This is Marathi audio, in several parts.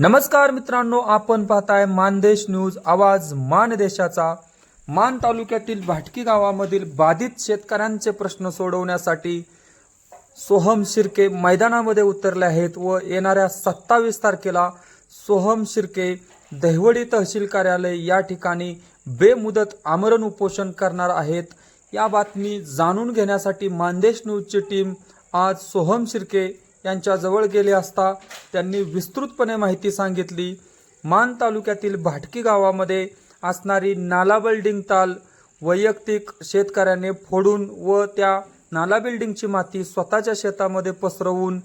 नमस्कार मित्रांनो आपण पाहताय मानदेश न्यूज आवाज मान देशाचा मान तालुक्यातील भाटकी गावामधील बाधित शेतकऱ्यांचे प्रश्न सोडवण्यासाठी सोहम शिर्के मैदानामध्ये उतरले आहेत व येणाऱ्या सत्तावीस तारखेला सोहम शिर्के दहिवडी तहसील कार्यालय या ठिकाणी बेमुदत आमरण उपोषण करणार आहेत. या बातमी जाणून घेण्यासाठी मानदेश न्यूजची टीम आज सोहम शिर्के यांच्याजवळ गेले असता त्यांनी विस्तृतपणे माहिती सांगितली. मान तालुक्यातील भाटकी गावामध्ये असणारी नाला बिल्डिंग ताल वैयक्तिक शेतकऱ्याने फोडून व त्या नाला बिल्डिंगची माती स्वतःच्या शेतामध्ये पसरवून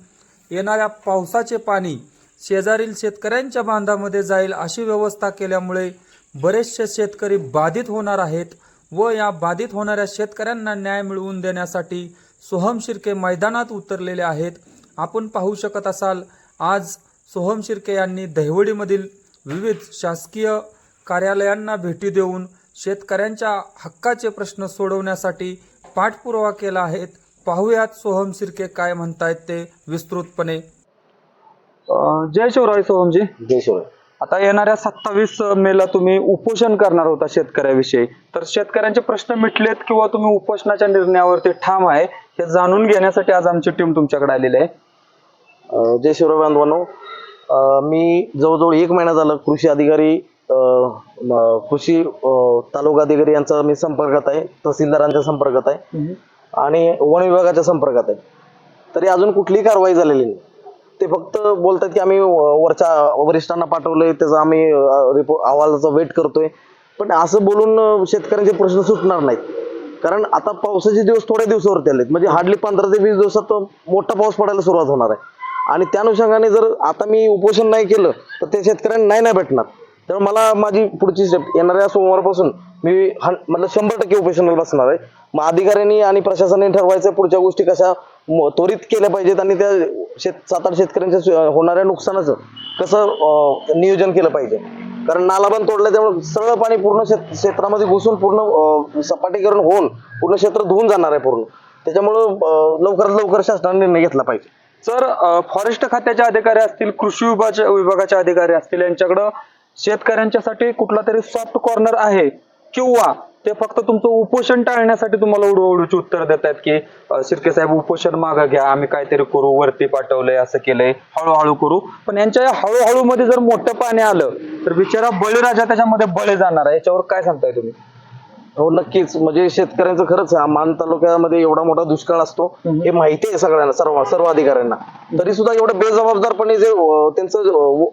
येणाऱ्या पावसाचे पाणी शेजारील शेतकऱ्यांच्या बांधामध्ये जाईल अशी व्यवस्था केल्यामुळे बरेचसे शेतकरी बाधित होणार आहेत व या बाधित होणाऱ्या शेतकऱ्यांना न्याय मिळवून देण्यासाठी सोहम शिर्के मैदानात उतरलेले आहेत. आपण पाहू शकत असाल आज सोहम शिर्के यांनी दहिवडीमधील विविध शासकीय कार्यालयांना भेटी देऊन शेतकऱ्यांच्या हक्काचे प्रश्न सोडवण्यासाठी पाठपुरावा केला आहे. पाहुयात सोहम शिर्के काय म्हणतायत ते विस्तृतपणे. जय शिवराय सोहमजी. जय शिवराय. आता येणाऱ्या सत्तावीस मेला तुम्ही उपोषण करणार होता शेतकऱ्याविषयी. तर शेतकऱ्यांचे प्रश्न मिटलेत किंवा तुम्ही उपोषणाच्या निर्णयावरती ठाम आहे हे जाणून घेण्यासाठी आज आमची टीम तुमच्याकडे आलेली आहे. जय शिवराय बांधवांनो. मी जवळजवळ एक महिना झाला कृषी अधिकारी कृषी तालुका अधिकारी यांचा मी संपर्कात आहे तहसीलदारांच्या संपर्कात आहे आणि वन विभागाच्या संपर्कात आहे. तरी अजून कुठलीही कारवाई झालेली नाही. ते फक्त बोलतात की आम्ही वरच्या वरिष्ठांना पाठवलंय त्याचा आम्ही रिपोर्ट अहवालाचा वेट करतोय. पण असं बोलून शेतकऱ्यांचे प्रश्न सुटणार नाहीत. कारण आता पावसाचे दिवस थोड्या दिवसावरती आलेत. म्हणजे हार्डली पंधरा ते वीस दिवसात मोठा पाऊस पडायला सुरुवात होणार आहे. आणि त्या अनुषंगाने जर आता मी उपोषण नाही केलं तर ते शेतकऱ्यांना नाही नाही भेटणार. त्यामुळे मला माझी पुढची स्टेप येणाऱ्या सोमवारपासून मी हं मतलब शंभर टक्के उपोषणाला बसणार आहे. मग अधिकाऱ्यांनी आणि प्रशासनाने ठरवायचं पुढच्या गोष्टी कशा त्वरित केल्या पाहिजेत आणि त्या शेत सात आठ शेतकऱ्यांच्या होणाऱ्या नुकसानाचं कसं नियोजन केलं पाहिजे. कारण नालाबंद तोडलं त्यामुळे सरळ पाणी पूर्ण शेत क्षेत्रामध्ये घुसून पूर्ण सपाटीकरण होऊन पूर्ण क्षेत्र धुवून जाणार आहे पूर्ण. त्याच्यामुळं लवकरात लवकर शासनाने निर्णय घेतला पाहिजे. सर फॉरेस्ट खात्याचे अधिकारी असतील कृषी विभागाच्या विभागाचे अधिकारी असतील यांच्याकडं शेतकऱ्यांच्यासाठी कुठला तरी सॉफ्ट कॉर्नर आहे किंवा ते फक्त तुमचं उपोषण टाळण्यासाठी तुम्हाला उडवडूची उत्तर देत आहेत की शिर्के साहेब उपोषण मागं घ्या आम्ही काहीतरी करू वरती पाठवलंय असं केलंय हळूहळू करू. पण यांच्या या हळूहळू मध्ये जर मोठं पाणी आलं तर बिचारा बळीराजा त्याच्यामध्ये बळी जाणार आहे. याच्यावर काय सांगताय तुम्ही? हो नक्कीच. म्हणजे शेतकऱ्यांचं खरंच आहे. मान तालुक्यामध्ये एवढा मोठा दुष्काळ असतो हे माहिती आहे सगळ्यांना सर्व सर्व अधिकाऱ्यांना तरी सुद्धा एवढं बेजबाबदारपणे जे त्यांचं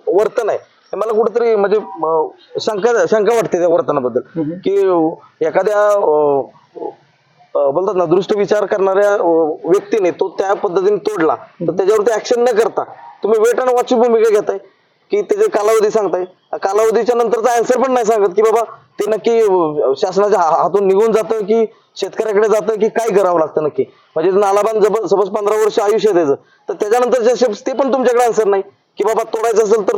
वर्तन आहे हे मला कुठेतरी म्हणजे शंका शंका वाटते त्या वर्तनाबद्दल. की एखाद्या बोलतात ना दृष्ट विचार करणाऱ्या व्यक्तीने तो त्या पद्धतीने तोडला तर त्याच्यावरती ऍक्शन न करता तुम्ही वेट आणि वॉचची भूमिका घेताय की त्याचे कालावधी सांगताय कालावधीच्या नंतरचा आन्सर पण नाही सांगत की बाबा ते नक्की शासनाच्या हा- हातून निघून जातं की शेतकऱ्याकडे जातं की काय करावं लागतं नक्की? म्हणजे नालाबान जब सपोज पंधरा वर्ष आयुष्य त्याचं तर त्याच्यानंतरचे steps ते पण तुमच्याकडे आन्सर नाही. की बाबा तोडायचं असेल तर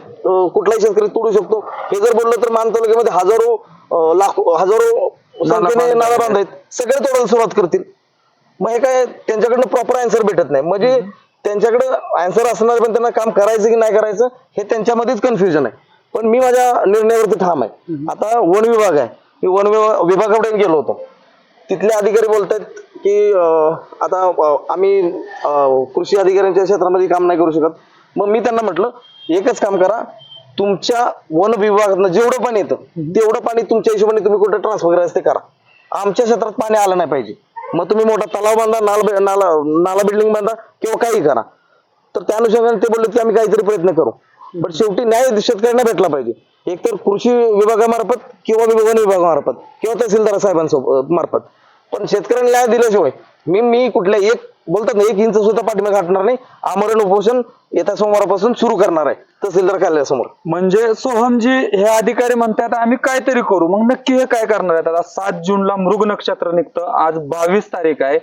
कुठलाही शेतकरी तोडू शकतो. हे जर बोललं तर मान तालुक्यामध्ये हजारो लाखो हजारो संख्येने नालाबांध आहेत. सगळे तोडायला सुरुवात करतील. मग हे काय त्यांच्याकडनं प्रॉपर आन्सर भेटत नाही. म्हणजे त्यांच्याकडे आन्सर असणार पण त्यांना काम करायचं की नाही करायचं हे त्यांच्यामध्येच कन्फ्युजन आहे. पण मी माझ्या निर्णयावरती ठाम आहे. आता वन विभाग आहे. मी वन विभाग विभागाकडे गेलो होतो. तिथले अधिकारी बोलतात की आता आम्ही कृषी अधिकाऱ्यांच्या क्षेत्रामध्ये काम नाही करू शकत. मग मी त्यांना म्हटलं एकच काम करा. तुमच्या वन विभागातनं जेवढं पाणी येतं तेवढं पाणी तुमच्या हिशोबाने तुम्ही कुठं ट्रान्सफर करायचं ते करा. आमच्या क्षेत्रात पाणी आलं नाही पाहिजे. मग तुम्ही मोठा तलाव बांधा नाला नाला नाला बिल्डिंग बांधा किंवा काही करा. तर त्या अनुषंगाने ते बोलले की आम्ही काहीतरी प्रयत्न करू. पण शेवटी न्याय शेतकऱ्यांना भेटला पाहिजे. एकतर कृषी विभागामार्फत किंवा वन विभागामार्फत किंवा तहसीलदार साहेबांसोबत मार्फत. पण शेतकऱ्यांना न्याय दिल्याशिवाय मी मी कुठल्या एक बोलतात ना एक इंच सुद्धा पाठिंबा घाटणार नाही. आमरण उपोषण येत्या सोमवारपासून सुरू करणार आहे तहसीलदार कार्यालयासमोर. म्हणजे सोहमजी हे अधिकारी म्हणतात आम्ही काहीतरी करू. मग नक्की हे काय करणार आहेत? आता सात जूनला मृग नक्षत्र निघतं. आज बावीस तारीख आहे.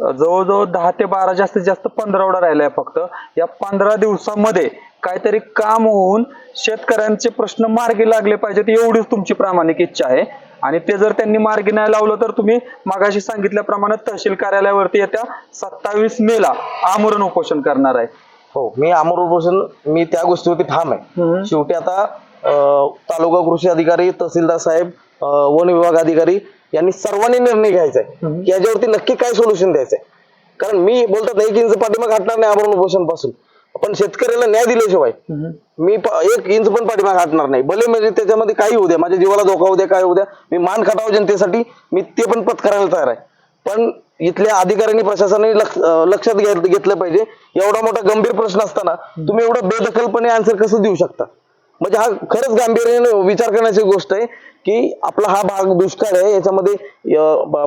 जवळजवळ दहा ते बारा जास्तीत जास्त पंधरावडा राहिलाय फक्त. या पंधरा दिवसामध्ये काहीतरी काम होऊन शेतकऱ्यांचे प्रश्न मार्गी लागले पाहिजेत एवढीच तुमची प्रामाणिक इच्छा आहे. आणि ते जर त्यांनी मार्गी नाही लावलं तर तुम्ही मागाशी सांगितल्याप्रमाणे तहसील कार्यालयावरती येत्या सत्तावीस मेला आमरण उपोषण करणार आहे. हो मी अमर उपोषण मी त्या गोष्टीवरती ठाम आहे. शेवटी आता तालुका कृषी अधिकारी तहसीलदार साहेब वन विभाग अधिकारी यांनी सर्वांनी निर्णय घ्यायचा आहे की याच्यावरती नक्की काय सोल्युशन द्यायचंय. कारण मी बोलतात नाही की इंच पाठीमाग हटणार नाही आमरण उपोषणपासून. पण शेतकऱ्याला न्याय दिल्याशिवाय मी एक इंच पण पाठीमाग हटणार नाही. भले म्हणजे त्याच्यामध्ये काही होऊ द्या माझ्या जीवाला धोका होऊ द्या काय होऊ द्या मी मान खटाव जनतेसाठी मी ते पण पत्करायला तयार आहे. पण इथल्या अधिकाऱ्यांनी प्रशासनाने लक्षात घेतलं पाहिजे. एवढा मोठा गंभीर प्रश्न असताना तुम्ही एवढं बेदखलपणे आन्सर कसं देऊ शकता? म्हणजे हा खरंच गांभीर्याने विचार करण्याची गोष्ट आहे की आपला हा भाग दुष्काळ आहे याच्यामध्ये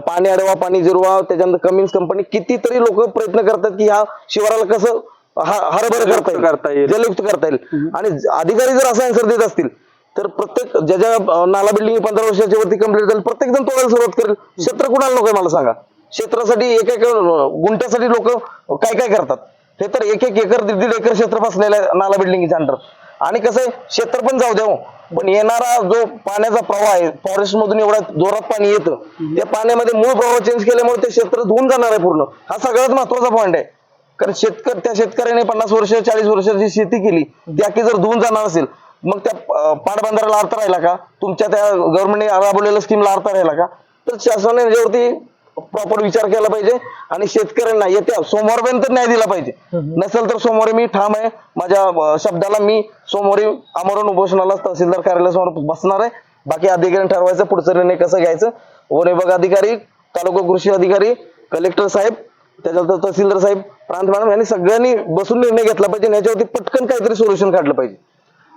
पाणी अडवा पाणी जिरवा त्याच्यानंतर कमिन्स कंपनी कितीतरी लोक प्रयत्न करतात की ह्या शिवाराला कसं हरभर करता करता येईल. जलयुक्त करता येईल. आणि अधिकारी जर असं आन्सर देत असतील तर प्रत्येक ज्या ज्या नाला बिल्डिंग पंधरा वर्षाच्या वरती कंप्लीट झाली प्रत्येक जण तोडायला सुरुवात करेल. क्षेत्र कुणाला नको मला सांगा? क्षेत्रासाठी एक एक अं, गुंठ्यासाठी लोक काय काय करतात? हे तर एक एक एकर दीड दीड एकर क्षेत्र बसलेलं आहे नाला बिल्डिंगच्या अंडर आणि कसं आहे क्षेत्र पण जाऊ द्या हो. पण येणारा जो पाण्याचा प्रवाह आहे फॉरेस्ट मधून एवढा जोरात पाणी येतं त्या पाण्यामध्ये मूळ प्रवाह चेंज केल्यामुळे ते क्षेत्र धुवून जाणार आहे पूर्ण. हा सगळ्यात महत्त्वाचा पॉईंट आहे. कारण शेतकरी त्या शेतकऱ्याने पन्नास वर्ष चाळीस वर्षाची शेती केली ती की जर धुवून जाणार असेल मग त्या पाटबंधाराला अर्थ राहिला का? तुमच्या त्या गव्हर्नमेंटने राबवलेल्या स्कीमला अर्थ राहिला का? तर शासनाने याच्यावरती प्रॉपर विचार केला पाहिजे. आणि शेतकऱ्यांना येत्या सोमवारपर्यंत न्याय दिला पाहिजे. नसेल तर सोमवारी मी ठाम आहे. माझ्या शब्दाला मी सोमवारी आमरण उपोषणाला तहसीलदार कार्यालयासमोर बसणार आहे. बाकी अधिकाऱ्यांनी ठरवायचं पुढचा निर्णय कसं घ्यायचं? वन विभाग अधिकारी तालुका कृषी अधिकारी कलेक्टर साहेब त्याच्यानंतर तहसीलदार साहेब प्रांत मॅडम यांनी सगळ्यांनी बसून निर्णय घेतला पाहिजे. याच्यावरती पटकन काहीतरी सोल्युशन काढलं पाहिजे.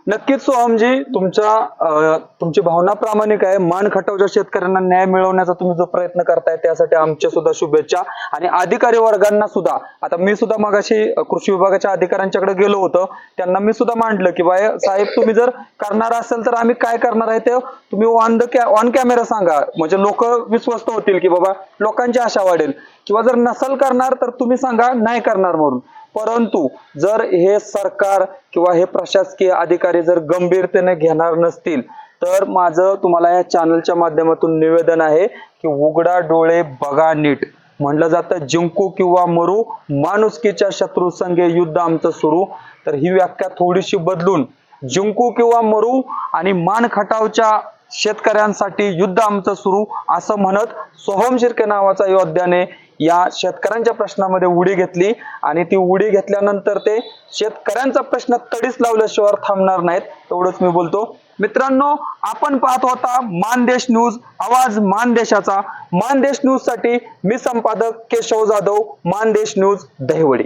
नक्कीच सोहमजी तुमच्या तुमची भावना प्रामाणिक आहे. मान खटावच्या शेतकऱ्यांना न्याय मिळवण्याचा तुम्ही जो प्रयत्न करताय त्यासाठी आमच्या सुद्धा शुभेच्छा. आणि अधिकारी वर्गांना सुद्धा आता मी सुद्धा मगाशी कृषी विभागाच्या अधिकाऱ्यांच्याकडे गेलो होतो. त्यांना मी सुद्धा मांडलं की बाय साहेब तुम्ही जर करणार असेल तर आम्ही काय करणार आहे ते तुम्ही ऑन द ऑन कॅमेरा सांगा. म्हणजे लोक विश्वस्त होतील की बाबा लोकांची आशा वाढेल. किंवा जर नसल करणार तर तुम्ही सांगा नाही करणार म्हणून. परंतु जर हे सरकार किंवा हे प्रशासकीय अधिकारी जर गंभीरतेने घेणार नसतील तर माझं तुम्हाला या चॅनलच्या माध्यमातून निवेदन आहे की उघडा डोळे बघा नीट. म्हणलं जातं जिंकू किंवा मरू माणुसकीच्या शत्रू संघे युद्ध आमचं सुरू. तर ही व्याख्या थोडीशी बदलून जिंकू किंवा मरू आणि मान खटावच्या शेतकऱ्यांसाठी युद्ध आमचं सुरू असं म्हणत सोहम शिर्के नावाचा योद्ध्याने या शेतकऱ्यांच्या प्रश्नामध्ये उडी घेतली. आणि ती उडी घेतल्यानंतर ते शेतकऱ्यांचा प्रश्न तडीच लावल्याशिवाय थांबणार नाहीत एवढंच मी बोलतो. मित्रांनो आपण पाहत होता मानदेश न्यूज आवाज मानदेशाचा मानदेश न्यूजसाठी मी संपादक केशव जाधव मानदेश न्यूज दहिवडी.